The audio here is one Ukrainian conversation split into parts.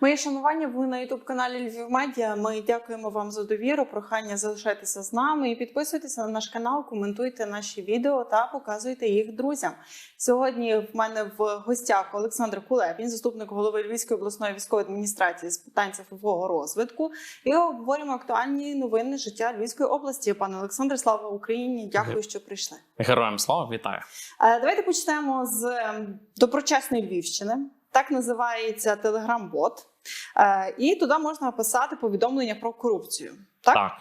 Мої шанування, ви на youtube каналі Львів Медіа. Ми дякуємо вам за довіру. Прохання залишайтеся з нами і підписуйтеся на наш канал, коментуйте наші відео та показуйте їх друзям. Сьогодні в мене в гостях Олександр Кулебін, заступник голови Львівської обласної військової адміністрації з питань цифрового розвитку. І обговорюємо актуальні новини життя Львівської області. Пане Олександр, слава Україні! Дякую, що прийшли. Героям слава, вітаю. Е, Давайте почнемо з доброчесної Львівщини. Так називається Телеграм-бот. Е, І туди можна писати повідомлення про корупцію. Так? Так.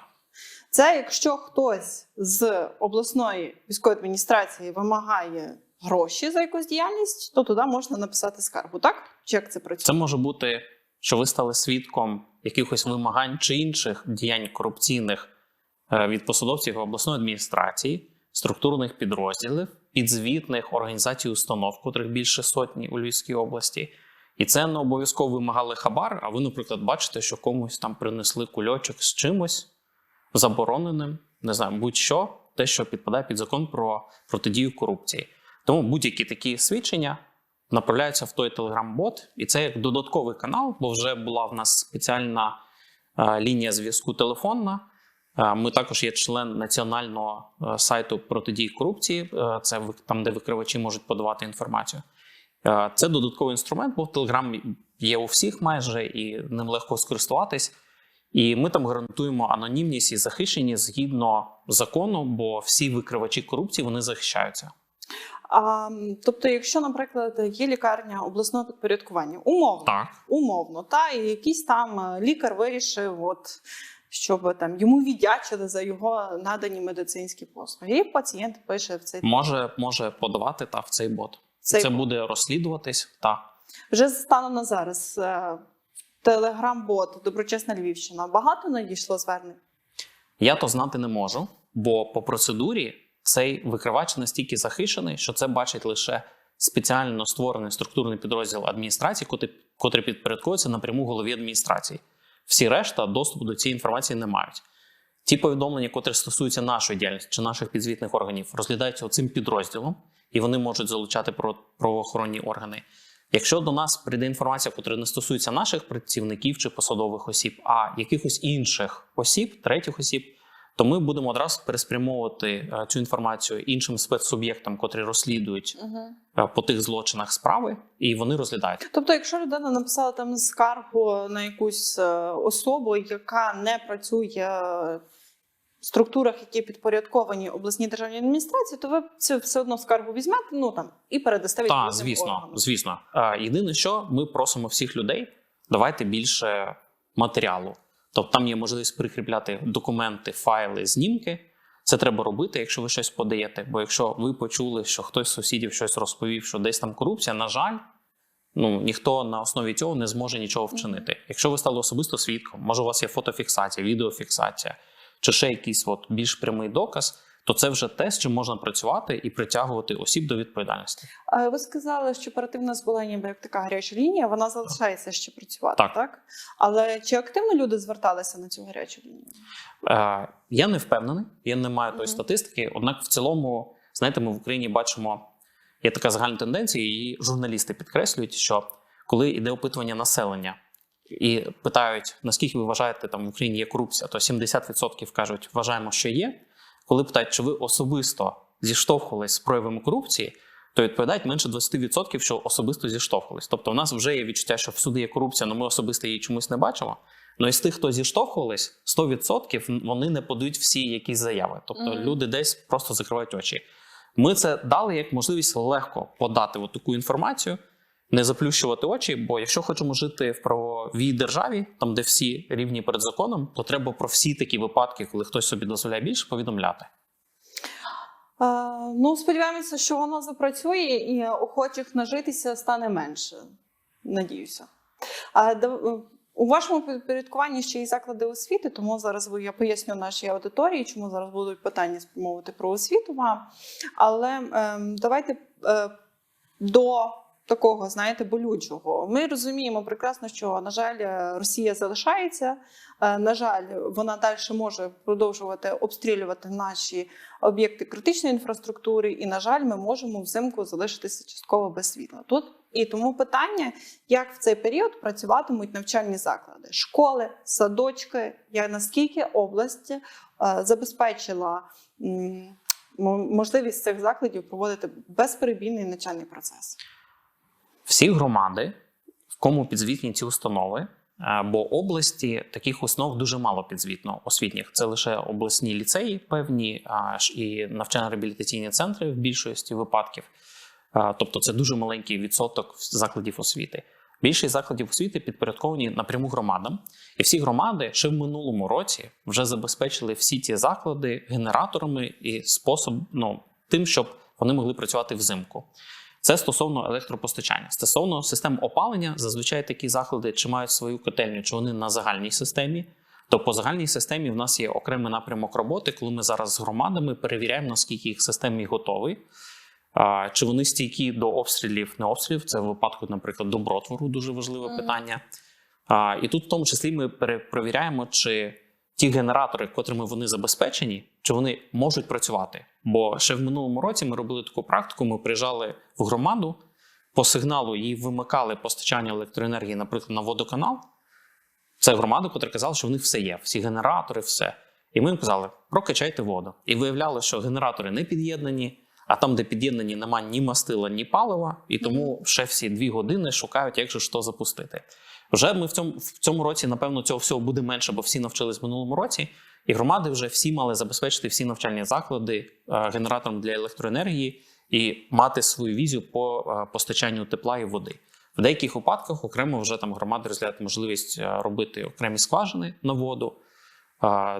Це якщо хтось з обласної військової адміністрації вимагає гроші за якусь діяльність, то туди можна написати скаргу. Так? Чи як це працює? Це може бути, що ви стали свідком якихось вимагань чи інших діянь корупційних е, від посадовців обласної адміністрації, структурних підрозділів, підзвітних організацій установ, котрих більше сотні у Львівській області. І це не обов'язково вимагали хабар, а ви, наприклад, бачите, що комусь там принесли кульочок з чимось забороненим, не знаю, будь-що, те, що підпадає під закон про протидію корупції. Тому будь-які такі свідчення направляються в той телеграм-бот, і це як додатковий канал, бо вже була в нас спеціальна е, лінія зв'язку телефонна. Ми також є член національного е, сайту протидії корупції. Е, Це там, де викривачі можуть подавати інформацію. Е, Це додатковий інструмент, бо Телеграм є у всіх майже і ним легко скористуватись. І ми там гарантуємо анонімність і захищені згідно закону, бо всі викривачі корупції вони захищаються. А, тобто, якщо, наприклад, є лікарня обласного підпорядкування, умовно, Так. умовно, та і якийсь там лікар вирішив, от щоб там йому віддячили за його надані медицинські послуги. І пацієнт пише в цей Може, може подавати та в цей бот. Цей це бот. буде розслідуватись. Та вже станом на зараз. е, Телеграм-бот, доброчесна Львівщина. Багато надійшло звернень. я то знати не можу, бо по процедурі цей викривач настільки захищений, що це бачить лише спеціально створений структурний підрозділ адміністрації, котрий, котрий підпорядкується напряму голові адміністрації. Всі решта доступу до цієї інформації не мають. Ті повідомлення, котрі стосуються нашої діяльності чи наших підзвітних органів, розглядаються цим підрозділом, і вони можуть залучати правоохоронні органи. Якщо до нас прийде інформація, котра не стосується наших працівників чи посадових осіб, а якихось інших осіб, третіх осіб, то ми будемо одразу переспрямовувати е, цю інформацію іншим спецсуб'єктам, котрі розслідують е, по тих злочинах справи, і вони розглядають. Тобто, якщо людина написала там скаргу на якусь е, особу, яка не працює в структурах, які підпорядковані обласній державній адміністрації, то ви це все одно скаргу візьмете, ну там і передасте Так, звісно, органам. звісно. Єдине, що ми просимо всіх людей, давайте більше матеріалу. Тобто там є можливість прикріпляти документи, файли, знімки. Це треба робити, якщо ви щось подаєте. Бо якщо ви почули, що хтось з сусідів щось розповів, що десь там корупція, на жаль, ну ніхто на основі цього не зможе нічого вчинити. Якщо ви стали особисто свідком, може у вас є фотофіксація, відеофіксація, чи ще якийсь от більш прямий доказ, то це вже те, з чим можна працювати і притягувати осіб до відповідальності. А Ви сказали, що оперативне зболення, як така гаряча лінія, вона залишається ще працювати, так. Так. Але чи активно люди зверталися на цю гарячу лінію? Е, я не впевнений, я не маю тої Мгм. статистики. Однак, в цілому, знаєте, ми в Україні бачимо є така загальна тенденція, і журналісти підкреслюють, що коли йде опитування населення і питають, наскільки ви вважаєте, там в Україні є корупція, то 70% кажуть, вважаємо, що є. Коли питають, чи ви особисто зіштовхувались з проявами корупції, то відповідають менше 20%, що особисто зіштовхувались. Тобто, в нас вже є відчуття, що всюди є корупція, але ми особисто її чомусь не бачимо. Ну із тих, хто зіштовхувались, 100% вони не подають всі якісь заяви. Тобто Мгм. люди десь просто закривають очі. Ми це дали як можливість легко подати от таку інформацію, не заплющувати очі. Бо якщо хочемо жити в правовій державі, там де всі рівні перед законом, то треба про всі такі випадки, коли хтось собі дозволяє більше, повідомляти. Ну, сподіваємося, що воно запрацює і охочих нажитися стане менше. Надіюся. А у вашому підпорядкуванні ще й заклади освіти, тому зараз я поясню нашій аудиторії, чому зараз будуть питання спрямовувати про освіту. Але ем, давайте е, до такого, знаєте, болючого. Ми розуміємо прекрасно, що на жаль, е, Росія залишається. Е, На жаль, вона далі може продовжувати обстрілювати наші об'єкти критичної інфраструктури, і на жаль, ми можемо взимку залишитися частково без світла. Тут і тому питання, як в цей період працюватимуть навчальні заклади, школи, садочки, я наскільки область е, забезпечила. Можливість цих закладів проводити безперебійний навчальний процес. Всі громади, в кому підзвітні ці установи, бо області таких установ дуже мало підзвітно освітніх. Це лише обласні ліцеї, певні і навчально-реабілітаційні центри в більшості випадків. Тобто це дуже маленький відсоток закладів освіти. Більшість закладів освіти підпорядковані напряму громадам, і всі громади ще в минулому році вже забезпечили всі ті заклади генераторами і способ, ну, тим, щоб вони могли працювати взимку. Це стосовно електропостачання. Стосовно систем опалення, зазвичай такі заклади чи мають свою котельню, чи вони на загальній системі. То по загальній системі в нас є окремий напрямок роботи, коли ми зараз з громадами перевіряємо, наскільки їх системі готові. Чи вони стійкі до обстрілів, не обстрілів? Це в випадку, наприклад, добротвору дуже важливе питання. І тут, в тому числі, ми перепровіряємо, чи ті генератори, котрими вони забезпечені, чи вони можуть працювати. Бо ще в минулому році ми робили таку практику: ми приїжджали в громаду, по сигналу їй вимикали постачання електроенергії, наприклад, на водоканал. Це громада, котра казала, що в них все є, всі генератори, все. І ми їм казали, прокачайте воду. І виявляли, що генератори не під'єднані, а там, де під'єднані, нема ні мастила, ні палива, і тому ще всі дві години шукають, як же то запустити. Вже ми в цьому, в цьому році, напевно, цього всього буде менше, бо всі навчились в минулому році, і громади вже всі мали забезпечити всі навчальні заклади е, генератором для електроенергії і мати свою візію по е, постачанню тепла і води. В деяких випадках окремо вже там громади розглядають можливість е, робити окремі скважини на воду.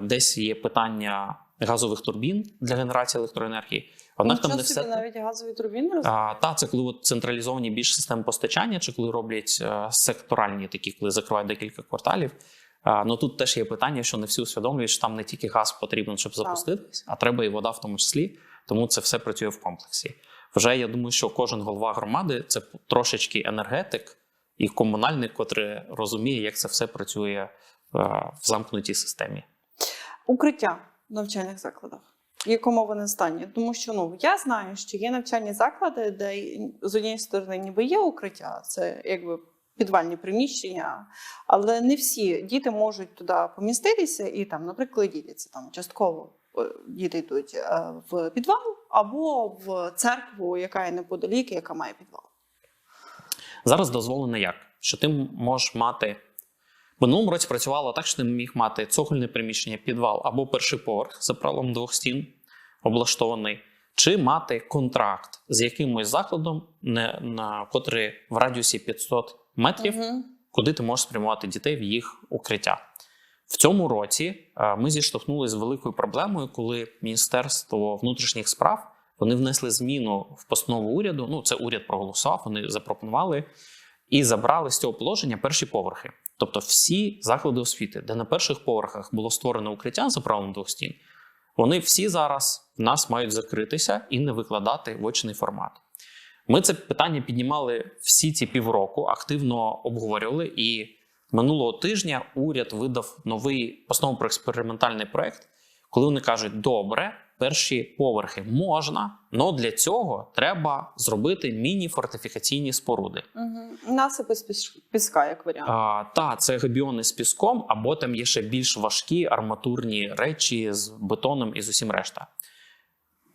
Десь є питання газових турбін для генерації електроенергії. Однак там не все навіть газові турбіни а, та це коли от централізовані більш системи постачання, чи коли роблять секторальні такі, коли закривають декілька кварталів. Ну тут теж є питання, що не всі усвідомлюють, що там не тільки газ потрібен, щоб запуститись, а треба і вода в тому числі. Тому це все працює в комплексі. Вже я думаю, що кожен голова громади це трошечки енергетик і комунальник, котрий розуміє, як це все працює е, в замкнутій системі. укриття в навчальних закладах. В якому вони стані? Тому що ну я знаю, що є навчальні заклади, де з однієї сторони ніби є укриття, це якби підвальні приміщення, але не всі діти можуть туди поміститися і там, наприклад, це там частково е, діти йдуть е, в підвал або в церкву, яка є неподалік, яка має підвал. Зараз дозволено як? Що ти можеш мати. В минулому році працювало так, що ти міг мати цокольне приміщення, підвал або перший поверх за правилом двох стін облаштований, чи мати контракт з якимось закладом, не, на котрий в радіусі 500 метрів, Мгм. куди ти можеш спрямувати дітей в їх укриття. В цьому році е, ми зіштовхнулися з великою проблемою, коли Міністерство внутрішніх справ вони внесли зміну в постанову уряду. Ну, це уряд проголосував, вони запропонували і забрали з цього положення перші поверхи. Тобто, всі заклади освіти, де на перших поверхах було створено укриття за правилом двох стін, вони всі зараз в нас мають закритися і не викладати в очний формат. Ми це питання піднімали всі ці півроку, активно обговорювали. І минулого тижня уряд видав новий постанову про експериментальний проект, коли вони кажуть: добре, перші поверхи можна, але для цього треба зробити міні-фортифікаційні споруди. Угу. Насипи з піс- піска, як варіант. А, та, це габіони з піском, або там є ще більш важкі арматурні речі з бетоном і з усім решта.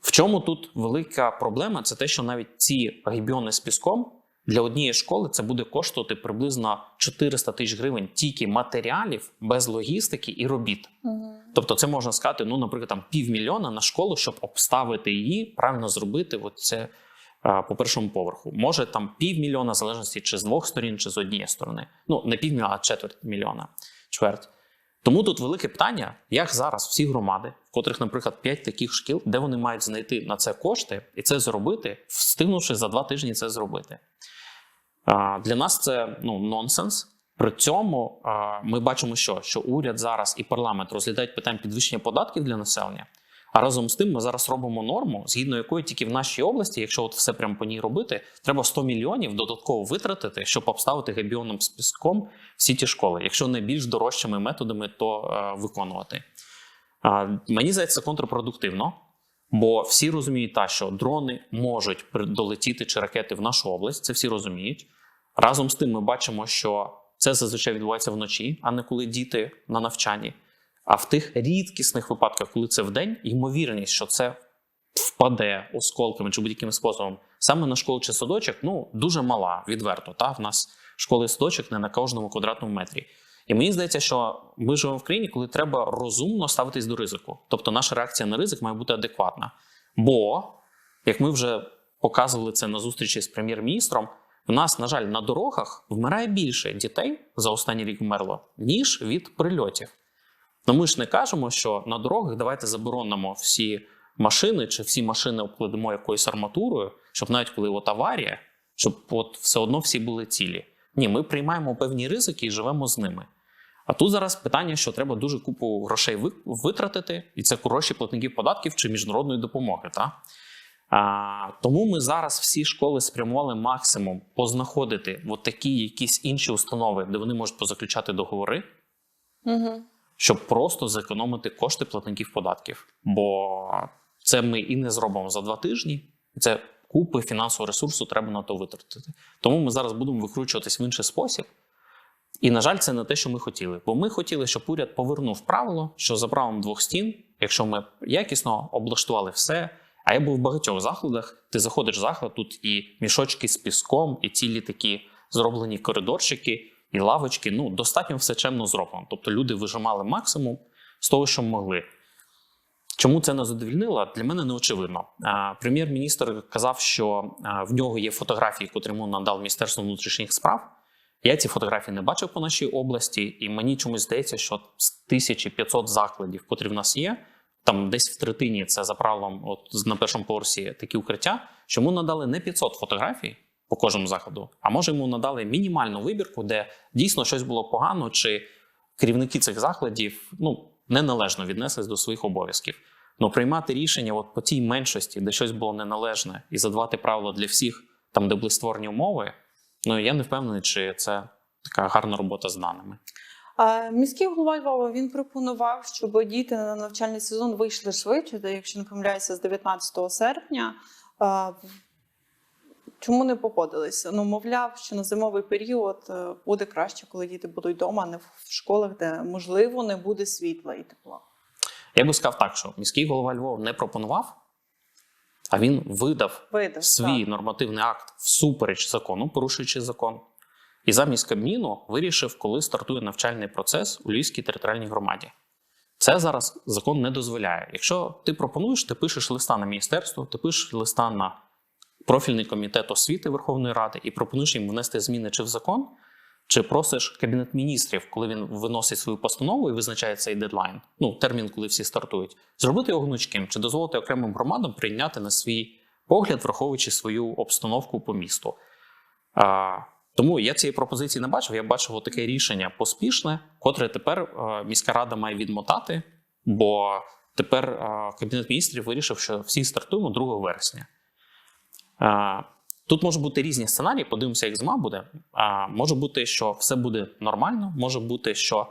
В чому тут велика проблема? Це те, що навіть ці габіони з піском для однієї школи це буде коштувати приблизно 400 тисяч гривень тільки матеріалів без логістики і робіт. Угу. Тобто, це можна сказати, ну, наприклад, там півмільйона на школу, щоб обставити її, правильно зробити от це а, по першому поверху. Може там півмільйона, в залежності чи з двох сторін, чи з однієї сторони. Ну, не півмільйона, а четверть мільйона, чверть. Тому тут велике питання, як зараз всі громади, в котрих, наприклад, 5 таких шкіл, де вони мають знайти на це кошти і це зробити, встигнувши за два тижні це зробити. Для нас це ну, нонсенс. При цьому ми бачимо, що, що уряд зараз і парламент розглядають питання підвищення податків для населення, А разом з тим ми зараз робимо норму, згідно якої тільки в нашій області, якщо от все прямо по ній робити, треба 100 мільйонів додатково витратити, щоб обставити габіонним списком всі ті школи, якщо не більш дорожчими методами, то е, виконувати. А, мені здається, це контрпродуктивно, бо всі розуміють, та, що дрони можуть долетіти чи ракети в нашу область, це всі розуміють. Разом з тим, ми бачимо, що це зазвичай відбувається вночі, а не коли діти на навчанні. А в тих рідкісних випадках, коли це вдень, ймовірність, що це впаде осколками чи будь-яким способом саме на школу чи садочок, ну дуже мала, відверто. Та? В нас школи і садочок не на кожному квадратному метрі. І мені здається, що ми живемо в країні, коли треба розумно ставитись до ризику. Тобто наша реакція на ризик має бути адекватна. Бо, як ми вже показували це на зустрічі з прем'єр-міністром, в нас, на жаль, на дорогах вмирає більше дітей за останній рік вмерло, ніж від прильотів. Ну ми ж не кажемо, що на дорогах давайте заборонимо всі машини, чи всі машини обкладемо якоюсь арматурою, щоб навіть коли от аварія, щоб от все одно всі були цілі. Ні, ми приймаємо певні ризики і живемо з ними. А тут зараз питання, що треба дуже купу грошей витратити, і це гроші платників податків чи міжнародної допомоги. Та? А, тому ми зараз всі школи спрямували максимум познаходити от такі якісь інші установи, де вони можуть позаключати договори, Угу. Щоб просто зекономити кошти платників податків. Бо це ми і не зробимо за два тижні. Це купи фінансового ресурсу треба на то витратити. Тому ми зараз будемо викручуватись в інший спосіб. І, на жаль, це не те, що ми хотіли. Бо ми хотіли, щоб уряд повернув правило, що за правом двох стін, якщо ми якісно облаштували все. А я був в багатьох закладах. Ти заходиш в заклад, тут і мішочки з піском, і цілі такі зроблені коридорчики, і лавочки. Ну, достатньо все чемно зроблено. Тобто люди вижимали максимум з того, що могли. Чому це не задовільнило? Для мене не очевидно. Прем'єр-міністр казав, що в нього є фотографії, котрі йому надав Міністерство внутрішніх справ. Я ці фотографії не бачив по нашій області, і мені чомусь здається, що з 1500 закладів, котрі в нас є, там десь в третині це за правилом, от на першому поверсі такі укриття, що йому надали не 500 фотографій по кожному закладу, а може йому надали мінімальну вибірку, де дійсно щось було погано, чи керівники цих закладів ну, неналежно віднеслись до своїх обов'язків. Ну, приймати рішення от по тій меншості, де щось було неналежне, і задавати правила для всіх, там, де були створені умови, ну я не впевнений, чи це така гарна робота з даними. Міський голова Львова він пропонував, щоб діти на навчальний сезон вийшли швидше, якщо не помиляюся, з 19 серпня. Чому не погодилися? Ну, мовляв, що на зимовий період е, буде краще, коли діти будуть вдома, а не в школах, де можливо не буде світла і тепла. Я би сказав так, що міський голова Львова не пропонував, а він видав Видав свій так. нормативний акт всупереч закону, порушуючи закон. І замість Кабміну вирішив, коли стартує навчальний процес у Львівській територіальній громаді. Це зараз закон не дозволяє. Якщо ти пропонуєш, ти пишеш листа на міністерство, ти пишеш листа на профільний комітет освіти Верховної Ради і пропонуєш їм внести зміни чи в закон, чи просиш кабінет міністрів, коли він виносить свою постанову і визначає цей дедлайн, ну термін, коли всі стартують, зробити його гнучким, чи дозволити окремим громадам прийняти на свій погляд, враховуючи свою обстановку по місту. А, тому я цієї пропозиції не бачив. Я бачив таке рішення поспішне, котре тепер е, міська рада має відмотати, бо тепер е, кабінет міністрів вирішив, що всі стартуємо 2 вересня. Тут можуть бути різні сценарії, подивимося, як зима буде. Може бути, що все буде нормально, може бути, що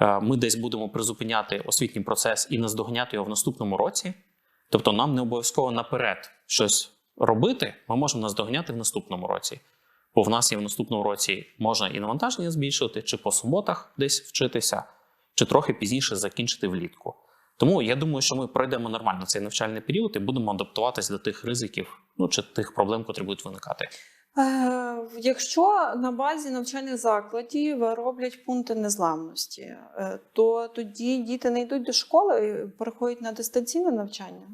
е, ми десь будемо призупиняти освітній процес і наздоганяти його в наступному році. Тобто, нам не обов'язково наперед щось робити, ми можемо наздоганяти в наступному році. Бо в нас є в наступному році можна і навантаження збільшувати, чи по суботах десь вчитися, чи трохи пізніше закінчити влітку. Тому я думаю, що ми пройдемо нормально цей навчальний період і будемо адаптуватися до тих ризиків, ну чи тих проблем, котрі будуть виникати. Е, Якщо на базі навчальних закладів роблять пункти незламності, е, то тоді діти не йдуть до школи і переходять на дистанційне навчання?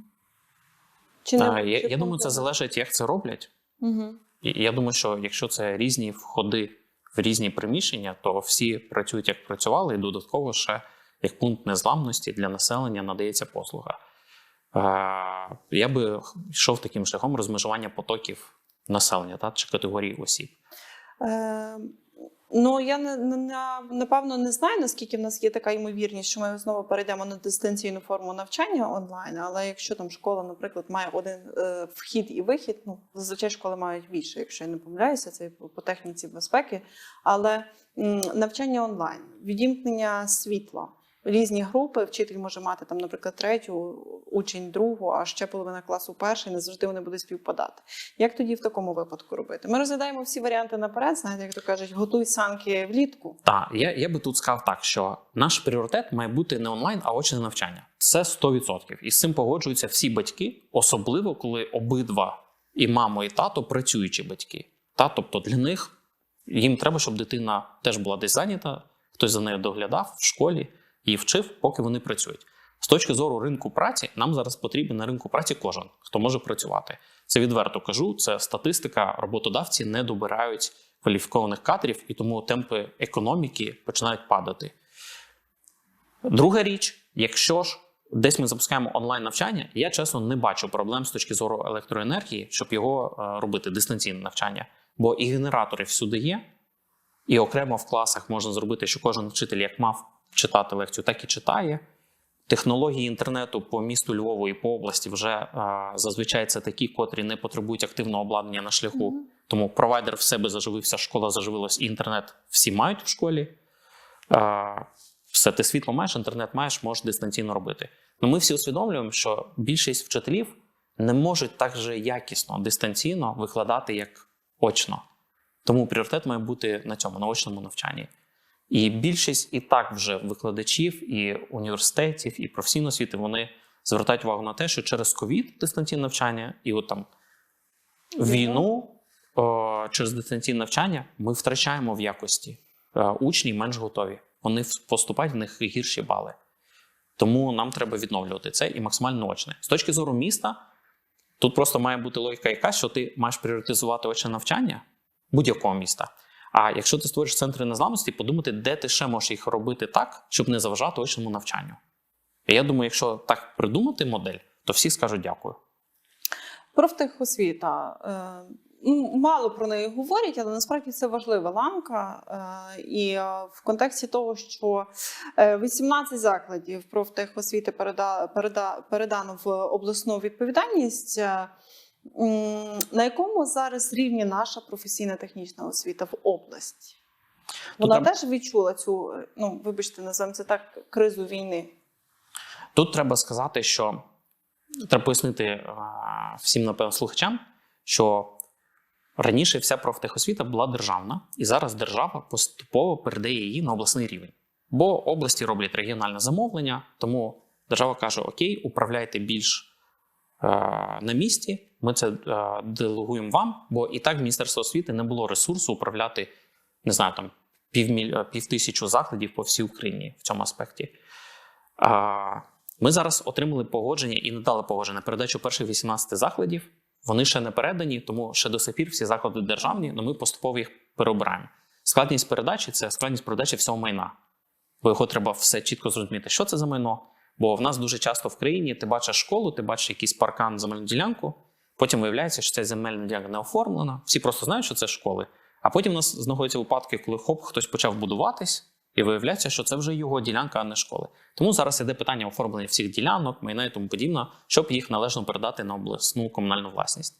Чи А, я, я думаю, це залежить, як це роблять. Угу. І я думаю, що якщо це різні входи в різні приміщення, то всі працюють як працювали, і додатково ще як пункт незламності для населення надається послуга. Е, Я би йшов таким шляхом розмежування потоків населення та, чи категорії осіб. Е, Ну я не, напевно не знаю, наскільки в нас є така ймовірність, що ми знову перейдемо на дистанційну форму навчання онлайн. Але якщо там школа, наприклад, має один е, вхід і вихід, ну зазвичай школи мають більше, якщо я не помиляюся, це по техніці безпеки. Але м, навчання онлайн, відімкнення світла. Різні групи, вчитель може мати там, наприклад, третю, учень другу, а ще половина класу перший, не завжди вони будуть співпадати. Як тоді в такому випадку робити? Ми розглядаємо всі варіанти наперед, знаєте, як то кажуть, готуй санки влітку. Так, я, я би тут сказав так, що наш пріоритет має бути не онлайн, а очне навчання. Це 100%. І з цим погоджуються всі батьки, особливо коли обидва і мамо, і тато працюючі батьки. Та, тобто для них їм треба, щоб дитина теж була десь зайнята, хтось за нею доглядав в школі і вчив, поки вони працюють. З точки зору ринку праці, нам зараз потрібен на ринку праці кожен, хто може працювати. Це відверто кажу. Це статистика. Роботодавці не добирають кваліфікованих кадрів, і тому темпи економіки починають падати. Друга річ, якщо ж десь ми запускаємо онлайн навчання, я чесно не бачу проблем з точки зору електроенергії, щоб його е, робити дистанційне навчання. Бо і генератори всюди є, і окремо в класах можна зробити, що кожен вчитель як мав читати лекцію, так і читає. Технології інтернету по місту Львову і по області вже е, зазвичай це такі, котрі не потребують активного обладнання на шляху. Мгм. Тому провайдер в себе заживився, школа заживилась, інтернет всі мають в школі. Е, все, ти світло маєш, інтернет маєш, можеш дистанційно робити. Ну ми всі усвідомлюємо, що більшість вчителів не можуть так же якісно дистанційно викладати, як очно. Тому пріоритет має бути на цьому на очному навчанні. І більшість і так вже викладачів, і університетів, і професійної освіти вони звертають увагу на те, що через ковід дистанційне навчання і от там війну о, через дистанційне навчання ми втрачаємо в якості. Е, Учні менш готові. Вони поступають в них гірші бали. Тому нам треба відновлювати це і максимально очне. З точки зору міста, тут просто має бути логіка яка, що ти маєш пріоритизувати очне навчання будь-якого міста. А якщо ти створиш центри незламності, подумати, де ти ще можеш їх робити так, щоб не заважати очному навчанню. І я думаю, якщо так придумати модель, то всі скажуть дякую. Профтехосвіта. Е, Мало про неї говорять, але насправді це важлива ланка. Е, І е, в контексті того, що е, 18 закладів профтехосвіти переда, переда, передано в обласну відповідальність. Е, На якому зараз рівні наша професійна технічна освіта в області? Вона треба- теж відчула цю, е, ну вибачте, називаємо це так, кризу війни. Тут треба сказати, що треба пояснити всім, напевно, слухачам, що раніше вся профтехосвіта була державна, і зараз держава поступово передає її на обласний рівень. Бо області роблять регіональне замовлення, тому держава каже: Окей, управляйте більш е, на місці. Ми це е, делегуємо вам, бо і так Міністерство освіти не було ресурсу управляти, не знаю, там півміль, е, півтисячу закладів по всій Україні в цьому аспекті. Ми зараз отримали погодження і надали погодження на передачу перших 18 закладів. Вони ще не передані, тому ще до сих пір всі заклади державні, але ми поступово їх переобираємо. Складність передачі це складність передачі всього майна, бо його треба все чітко зрозуміти, що це за майно. Бо в нас дуже часто в країні ти бачиш школу, ти бачиш якийсь паркан земельну ділянку, потім виявляється, що ця земельна ділянка не оформлена. Всі просто знають, що це школи. А потім у нас знаходяться випадки, коли хоп, хтось почав будуватись, і виявляється, що це вже його ділянка, а не школи. Тому зараз іде питання оформлення всіх ділянок, майна і тому подібне, щоб їх належно передати на обласну комунальну власність.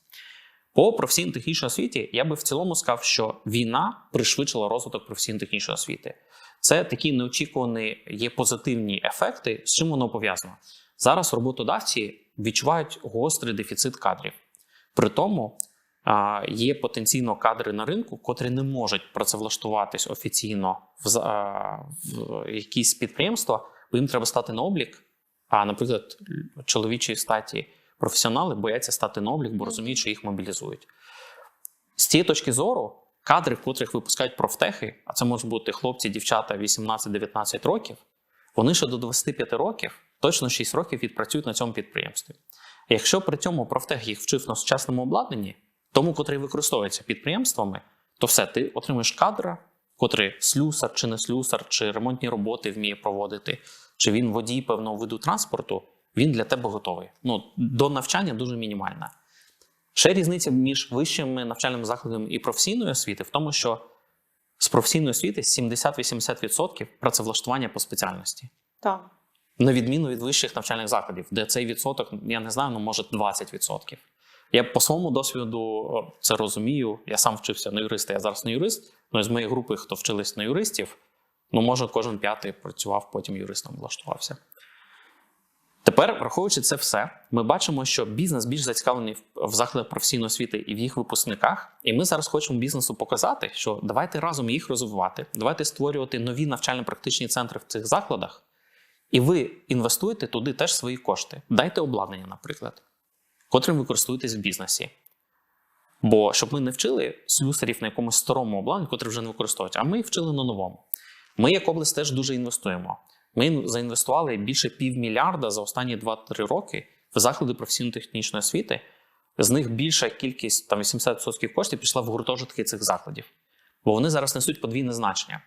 По професійно-технічній освіті я би в цілому сказав, що війна пришвидшила розвиток професійно-технічної освіти. Це такі неочікувані є позитивні ефекти. З чим воно пов'язано? Зараз роботодавці відчувають гострий дефіцит кадрів. При тому є потенційно кадри на ринку, котрі не можуть працевлаштуватись офіційно в, в якісь підприємства, бо їм треба стати на облік. А, наприклад, чоловічої статі професіонали бояться стати на облік, бо розуміють, що їх мобілізують. З цієї точки зору, кадри, котрих випускають профтехи, а це можуть бути хлопці, дівчата 18-19 років, вони ще до 25 років, точно 6 років відпрацюють на цьому підприємстві. Якщо при цьому профтех їх вчив на сучасному обладнанні, тому, котрий використовується підприємствами, то все, ти отримуєш кадра, котрий слюсар чи не слюсар, чи ремонтні роботи вміє проводити, чи він водій певного виду транспорту, він для тебе готовий. Ну, до навчання дуже мінімальна. Ще різниця між вищими навчальними закладами і професійною освіти в тому, що З професійної освіти 70-80% працевлаштування по спеціальності. Так. На відміну від вищих навчальних закладів, де цей відсоток, я не знаю, ну може 20%. Я по своєму досвіду це розумію. Я сам вчився на юриста, я зараз не юрист. Ну з моєї групи, хто вчились на юристів, ну може кожен п'ятий працював, потім юристом влаштувався. Тепер, враховуючи це все, ми бачимо, що бізнес більш зацікавлений в- закладах професійної освіти і в їх випускниках. І ми зараз хочемо бізнесу показати, що давайте разом їх розвивати, давайте створювати нові навчально-практичні центри в цих закладах. І ви інвестуєте туди теж свої кошти. Дайте обладнання, наприклад, котрим ви користуєтесь в бізнесі. Бо щоб ми не вчили слюсарів на якомусь старому обладнанні, котре вже не використовують, а ми їх вчили на новому. Ми, як область, теж дуже інвестуємо. Ми заінвестували більше півмільярда за останні 2-3 роки в заклади професійно-технічної освіти. З них більша кількість, там 80% коштів пішла в гуртожитки цих закладів. Бо вони зараз несуть подвійне значення.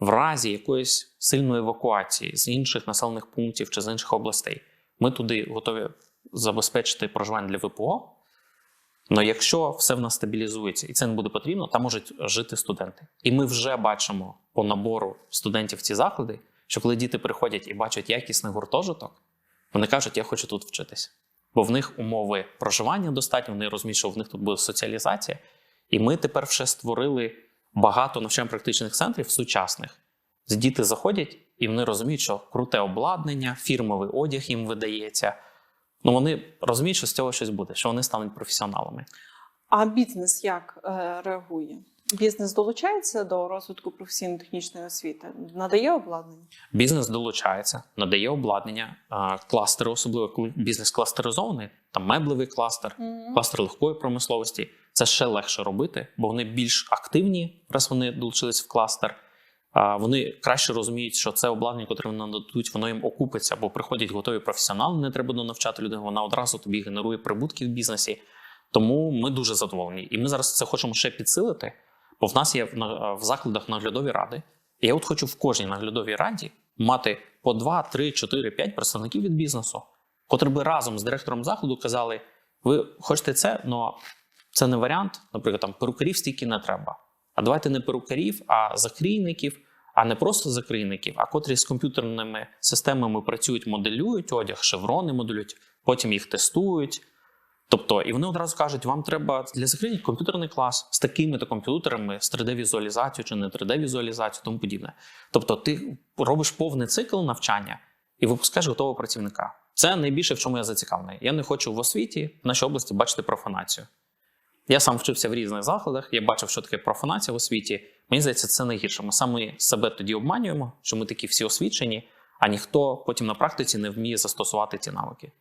В разі якоїсь сильної евакуації з інших населених пунктів чи з інших областей, ми туди готові забезпечити проживання для ВПО. Але якщо все в нас стабілізується і це не буде потрібно, там можуть жити студенти. І ми вже бачимо по набору студентів ці заклади, що коли діти приходять і бачать якісний гуртожиток, вони кажуть, я хочу тут вчитись. Бо в них умови проживання достатньо, вони розуміють, що в них тут буде соціалізація. І ми тепер вже створили багато навчально-практичних центрів сучасних. Діти заходять і вони розуміють, що круте обладнання, фірмовий одяг їм видається. Ну вони розуміють, що з цього щось буде, що вони стануть професіоналами. А бізнес як е, реагує? Бізнес долучається до розвитку професійно-технічної освіти, надає обладнання. Бізнес долучається, надає обладнання, кластери, особливо коли бізнес кластеризований, там меблевий кластер, кластер легкої промисловості. Це ще легше робити, бо вони більш активні, раз вони долучились в кластер. Вони краще розуміють, що це обладнання, яке вони нададуть, воно їм окупиться, бо приходять готові професіонали, не треба навчати людину, вона одразу тобі генерує прибутки в бізнесі. Тому ми дуже задоволені. І ми зараз це хочемо ще підсилити, бо в нас є в на- в закладах наглядові ради. І я от хочу в кожній наглядовій раді мати по 2, 3, 4, 5 представників від бізнесу, котрі би разом з директором закладу казали: ви хочете це, але це не варіант. Наприклад, там перукарів стільки не треба. А давайте не перукарів, а закрійників, а не просто закрійників, а котрі з комп'ютерними системами працюють, моделюють одяг, шеврони моделюють, потім їх тестують. Тобто, і вони одразу кажуть, вам треба для закрійників комп'ютерний клас з такими-то комп'ютерами, з 3D-візуалізацією чи не 3D-візуалізацією, тому подібне. Тобто, ти робиш повний цикл навчання і випускаєш готового працівника. Це найбільше, в чому я зацікавлений. Я не хочу в освіті в нашій області бачити профанацію. Я сам вчився в різних закладах, я бачив, що таке профанація в освіті. Мені здається, це найгірше. Ми саме себе тоді обманюємо, що ми такі всі освічені, а ніхто потім на практиці не вміє застосувати ці навики.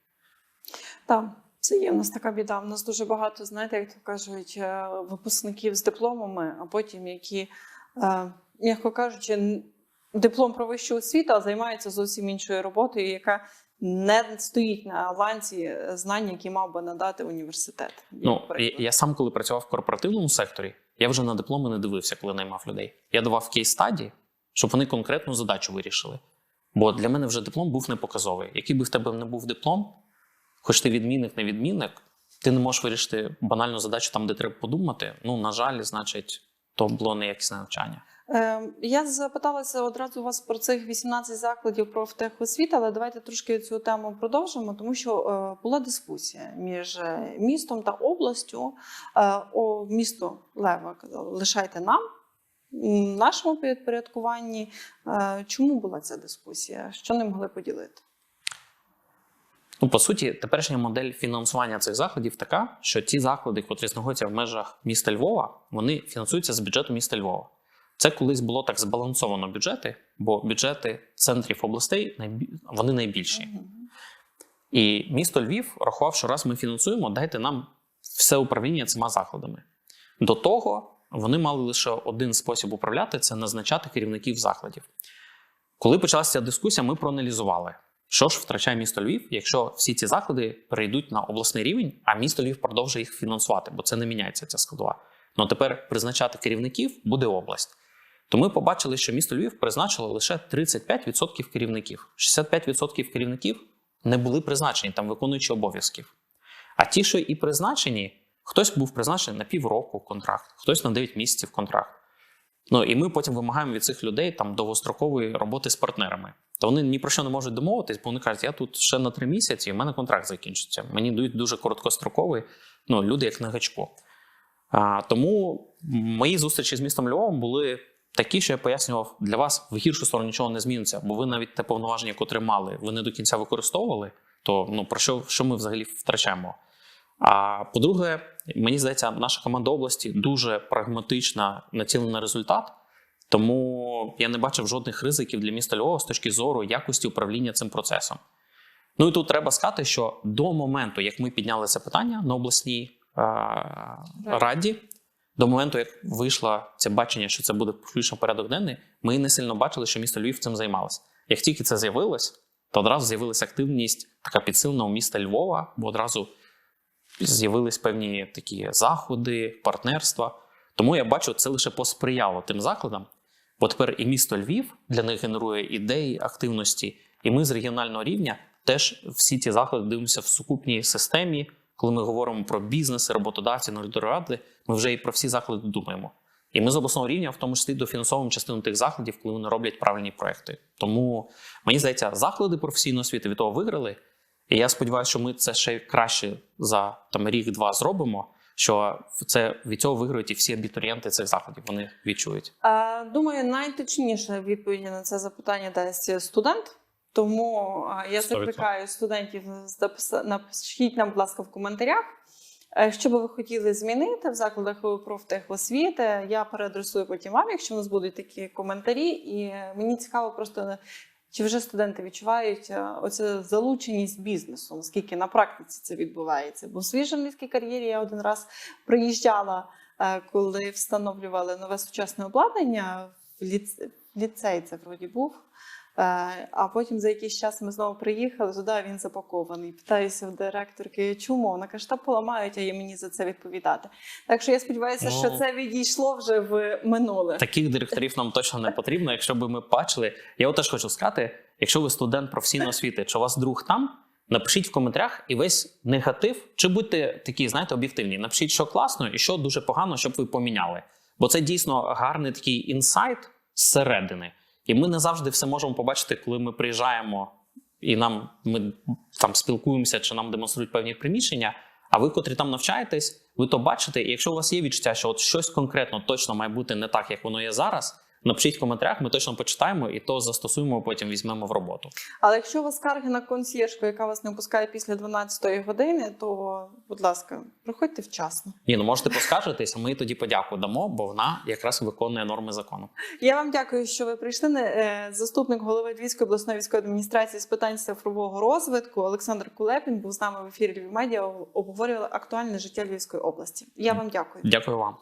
Так, це є в нас така біда. У нас дуже багато, знаєте, як то кажуть, е, випускників з дипломами, а потім які, е, м'яко кажучи, диплом про вищу освіту, а займаються зовсім іншою роботою, яка не стоїть на ланці знань, які мав би надати університет. Ну, я, я сам, коли працював в корпоративному секторі, я вже на дипломи не дивився, коли наймав людей. Я давав кейс стадії, щоб вони конкретну задачу вирішили. Бо для мене вже диплом був непоказовий. Який би в тебе не був диплом, хоч ти відмінник, не відмінник, ти не можеш вирішити банальну задачу там, де треба подумати. Ну, на жаль, значить, то було неякісне навчання. Е, Я запиталася одразу вас про цих 18 закладів профтехосвіти, але давайте трошки цю тему продовжимо, тому що е, була дискусія між е, містом та областю. Е, О, місто Лева лишайте нам. в Нашому підпорядкуванні чому була ця дискусія? Що не могли поділити? Ну, по суті, теперішня модель фінансування цих закладів така, що ті заклади, котрі знаходяться в межах міста Львова, вони фінансуються з бюджету міста Львова. Це колись було так збалансовано бюджети, бо бюджети центрів областей вони найбільші. І місто Львів рахував, що раз ми фінансуємо, дайте нам все управління цими закладами. До того вони мали лише один спосіб управляти це назначати керівників закладів. Коли почалася ця дискусія, ми проаналізували, що ж втрачає місто Львів, якщо всі ці заклади перейдуть на обласний рівень, а місто Львів продовжує їх фінансувати, бо це не міняється ця складова. Ну тепер призначати керівників буде область. То ми побачили, що місто Львів призначило лише 35% керівників. 65% керівників не були призначені там виконуючи обов'язків. А ті, що і призначені, хтось був призначений на півроку контракт, хтось на 9 місяців контракт. Ну і ми потім вимагаємо від цих людей там довгострокової роботи з партнерами. То вони ні про що не можуть домовитись, бо вони кажуть, я тут ще на три місяці, і в мене контракт закінчиться. Мені дають дуже короткостроковий, ну, люди як на гачку. А, тому мої зустрічі з містом Львовом були такі, що я пояснював, для вас в гіршу сторону нічого не зміниться, бо ви навіть те повноваження, котре мали, ви не до кінця використовували. То ну про що, що ми взагалі втрачаємо? А по-друге, мені здається, наша команда області дуже прагматична, націлена на результат. Тому я не бачив жодних ризиків для міста Львова з точки зору якості управління цим процесом. Ну і тут треба сказати, що до моменту, як ми підняли це питання на обласній е- раді, до моменту, як вийшло це бачення, що це буде включно порядок денний, ми не сильно бачили, що місто Львів цим займалося. Як тільки це з'явилось, то одразу з'явилася активність така підсилена у міста Львова, бо одразу з'явились певні такі заходи, партнерства. Тому я бачу, це лише посприяло тим закладам. Бо тепер і місто Львів для них генерує ідеї, активності, і ми з регіонального рівня теж всі ці заклади дивимося в сукупній системі. Коли ми говоримо про бізнес, роботодавці, ради, ми вже і про всі заклади думаємо. І ми з обласного рівня, в тому числі, дофінансовуємо частину тих закладів, коли вони роблять правильні проекти. Тому мені здається, заклади професійної освіти від того виграли. І я сподіваюся, що ми це ще краще за там рік-два зробимо. Що це від цього виграють і всі абітурієнти цих закладів. Вони відчують. Думаю, найточніше відповіді на це запитання дасть студент. Тому я 100%. закликаю студентів напишіть нам, будь ласка, в коментарях. е, Що би ви хотіли змінити в закладах профтехосвіти? Я переадресую потім вам, якщо в нас будуть такі коментарі. І мені цікаво просто, чи вже студенти відчувають е, оцю залученість бізнесу, наскільки на практиці це відбувається. Бо в своїй журналістській кар'єрі я один раз приїжджала, е, коли встановлювали нове сучасне обладнання в ліцей, це вроді був. Е, А потім за якийсь час ми знову приїхали туди, він запакований. Питаюся в директорки, чому? Вона каже, та поламають, а є мені за це відповідати. Так що я сподіваюся, Ну. що це відійшло вже в минуле. Таких директорів нам точно не потрібно. Якщо би ми бачили, я теж хочу сказати: якщо ви студент професійної освіти, чи у вас друг там, напишіть в коментарях і весь негатив, чи будьте такі, знаєте, об'єктивні. Напишіть, що класно і що дуже погано, щоб ви поміняли. Бо це дійсно гарний такий інсайт зсередини. І ми не завжди все можемо побачити, коли ми приїжджаємо і нам ми там спілкуємося чи нам демонструють певні приміщення. А ви, котрі там навчаєтесь, ви то бачите. І якщо у вас є відчуття, що от щось конкретно точно має бути не так, як воно є зараз, напишіть в коментарях, ми точно почитаємо і то застосуємо, потім візьмемо в роботу. Але якщо у вас скарги на консьєржку, яка вас не пускає після 12-ї години, то, будь ласка, приходьте вчасно. Ні, ну можете поскаржитись, а ми тоді подяку дамо, бо вона якраз виконує норми закону. Я вам дякую, що ви прийшли. Е, Заступник голови Львівської обласної військової адміністрації з питань цифрового розвитку Олександр Кулепін був з нами в ефірі Львів Медіа. Обговорювали актуальне життя Львівської області. Я вам дякую. Дякую вам.